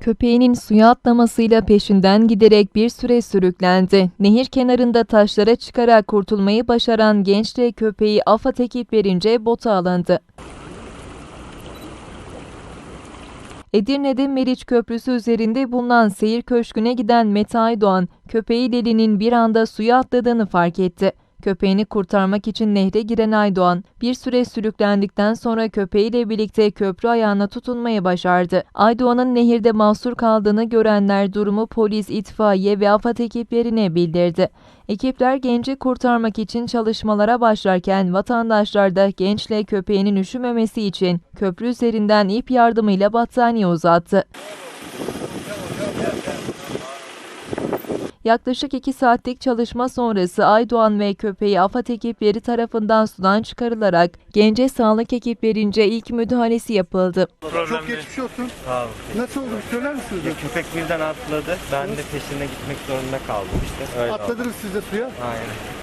Köpeğinin suya atlamasıyla peşinden giderek bir süre sürüklendi. Nehir kenarında taşlara çıkarak kurtulmayı başaran gençle köpeği AFAD ekiplerince bota alındı. Edirne'de Meriç Köprüsü üzerinde bulunan seyir köşküne giden Mete Aydoğan, köpeği Leli'nin bir anda suya atladığını fark etti. Köpeğini kurtarmak için nehre giren Aydoğan, bir süre sürüklendikten sonra köpeğiyle birlikte köprü ayağına tutunmayı başardı. Aydoğan'ın nehirde mahsur kaldığını görenler durumu polis, itfaiye ve AFAD ekiplerine bildirdi. Ekipler genci kurtarmak için çalışmalara başlarken vatandaşlar da gençle köpeğinin üşümemesi için köprü üzerinden ip yardımıyla battaniye uzattı. Yaklaşık 2 saatlik çalışma sonrası Aydoğan ve köpeği AFAD ekipleri tarafından sudan çıkarılarak gence sağlık ekiplerince ilk müdahalesi yapıldı. Çok geçmiş olsun. Sağ ol. Nasıl oldu söyler misiniz? Ya köpek birden atladı. Ben de peşine gitmek zorunda kaldım işte. Öyle oldu. Atladınız siz de suya. Aynen.